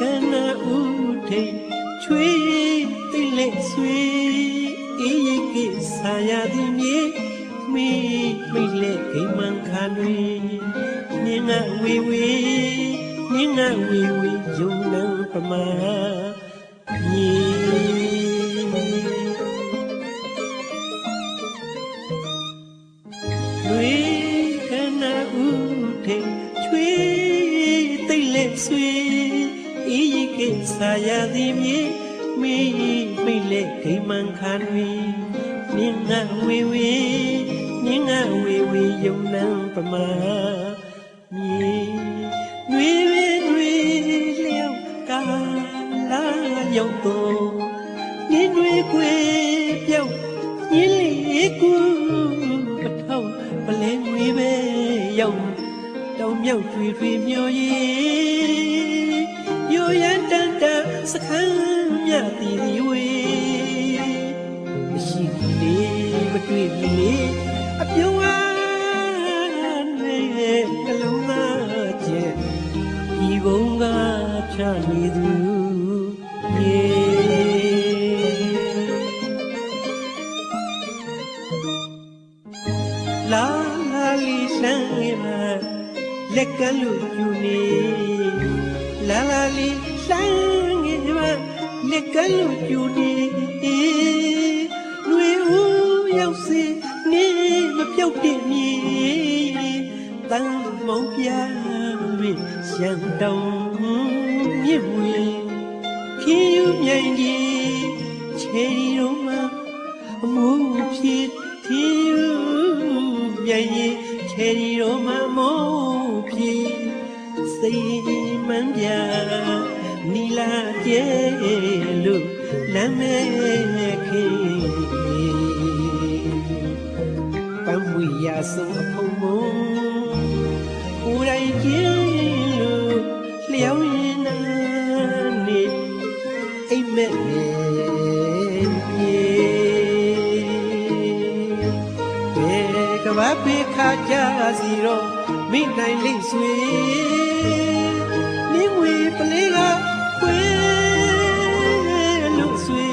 နွေကနာဥထိတ်ချွေးတိတ်လက်ဆွေအေးရိတ်ကိဆာရသည်မြေမေမိတ်လက်ခိမ္မန်ခါနွေနင်းငါဝေဝေနင်းငါဝေဝေယုံနံပမာမြေလွေကနာဥထေချွေးတိတ်လက်ဆွေအေးရိတ်ကိ ဆာရသည်မြေမေမိတ်လက်ခိမ္မန်ခါနွေနင်းငါဝေဝေနင်းငါဝေဝေယုံနံပမာမြေနွေဝေနွေလျောက်ကာလာရောက်တော့နင်းတွေခွေပြောက်ညင်းလေးကူပထောက်ပလဲငွေပဲရောက်တောင်မြောက်ထွေထွေမျောရည် ရိုရန်တန်တစခန်းမြတီဒီဝေမရှိဒီလေးမတွေ့ဒီလေးအပြုံးအားနဲ့ကလုံးသားကျဲဒီဘုံကချနေသူရေလာလာလီဆန်းငယ်မှာလက်ကလူယူနေ လာလာလီဆန်းငယ်မှာလက်ကလူယူနေလူဦးရောက်စီနေမပြောက်တဲ့မြေတန်မောင်ပြတွင်ရှမ်းတောင်မြစ်ဝေခီးယူမြိုင်ကြီးချေရီတို့မှာအမှုဖြစ်ထီယူမြိုင်ကြီးချေရီတို့မှာမို့ဖြစ် စိတ်မှန်ပြနီလာကျဲလို့လမ်းမဲ့ခေပန်းမွေရဆုံးအဖုံမုံကိုယ်တိုင်ကျင်းလို့လျောင်းရင်နာနေအိမ်မက်နေပြေဘယ်ကဘာပေခါကြစီတော့မိနိုင်လိမ့်ဆွေ နေငွေပလေးကခွေလို့ဆွေ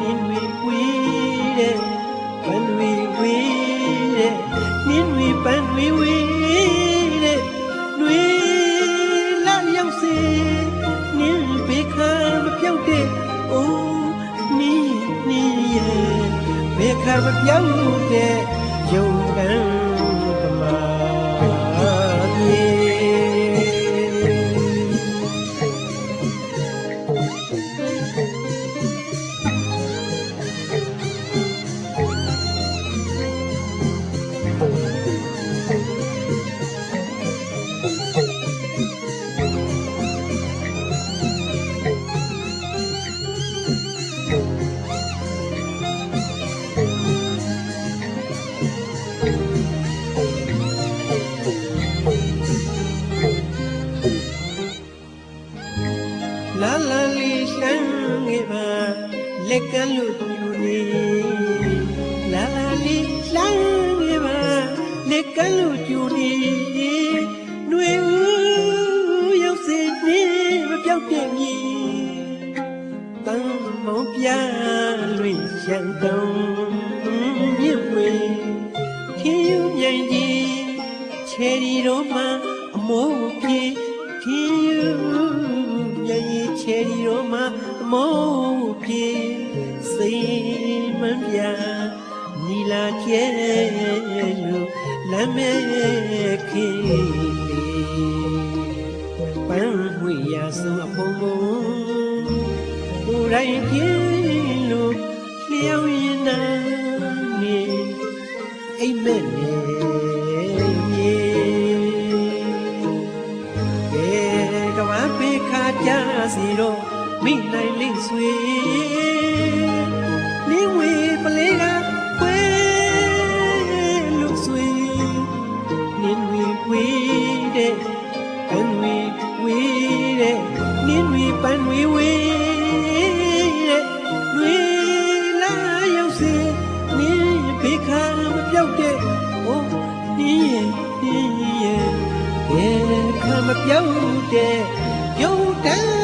နေငွေကွေးတဲ့ပန်းတွေဝေးတဲ့နေငွေပန်းတွေဝေးတဲ့တွေလာရောက်စေနင်းပေခါမပြောက်တဲ့အိုးနီးနီးရဲ့ပေခါမပြောက်တဲ့ယုံကံ လက်ကလို့ပြူနေလာလာလီလှမ်းငယ်ပါလက်ကလို့ပြူနေနှွေဦးရောက်စေနေမပြောက်တဲ့မြေတန်မောင်ပြလွင်ရှန်တုံမြင့်ဝေခင်းယူမြိုင်ကြီးချယ်ရီတို့မှအမိုးပြေခင်းယူမြိုင်ကြီးချယ်ရီတို့မှအ မိုးပြေစိတ်မှန်ပြနီလာကျဲလို့လမ်းမဲ့ခေလေးပန်းဝေရဆုံးအဖုံဖုံကိုယ်တိုင်ပြင်းလို့လျောင်းရင်နာနေအိမ်မက်နေမြေဘယ်ကဘာပေခါကြစီတော့ မိနိုင်လိမ့်ဆွေလင်းဝေပလေးကခွေလို့ဆွေနင်းဝေဝေတဲ့ပန်းဝေဝေတဲ့နင်းဝေပန်းဝေဝေတဲ့ဝေလာရောက်စေနင်းဖေခါမပြောက်တဲ့အိုးနင်းရဲ့နင်းရဲ့ဘယ်ခါမပြောက်တဲ့ယုံတန်း